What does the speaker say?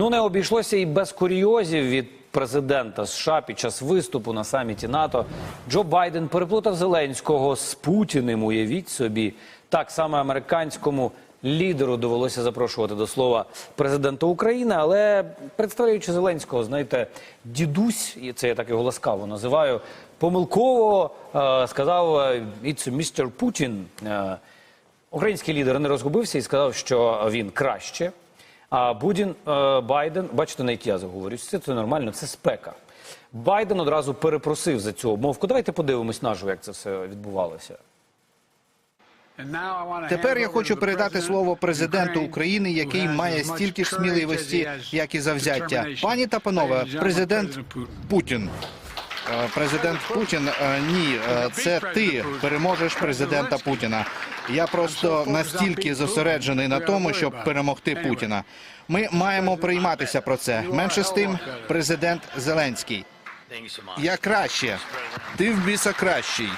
Ну не обійшлося і без курйозів від президента США під час виступу на саміті НАТО. Джо Байден переплутав Зеленського з Путіним. Уявіть собі, так само американському лідеру довелося запрошувати до слова президента України, але представляючи Зеленського, знаєте, дідусь, і це я так його ласкаво називаю, помилково е, сказав е, «It's Mr. Putin». Е, Український лідер не розгубився і сказав, що він краще. А Будін е, Байден, бачите, навіть я заговорюсь, це, це нормально, це спека. Байден одразу перепросив за цю обмовку. Давайте подивимось наживо, як це все відбувалося. Тепер я хочу передати слово президенту України, який має стільки ж сміливості, як і завзяття. Пані та панове, президент Путін. Е, Президент Путін, е, ні, це ти переможеш президента Путіна. Я просто настільки зосереджений на тому, щоб перемогти Путіна. Ми маємо прийматися про це. Менше з тим, президент Зеленський. Я краще. Ти в біса кращий.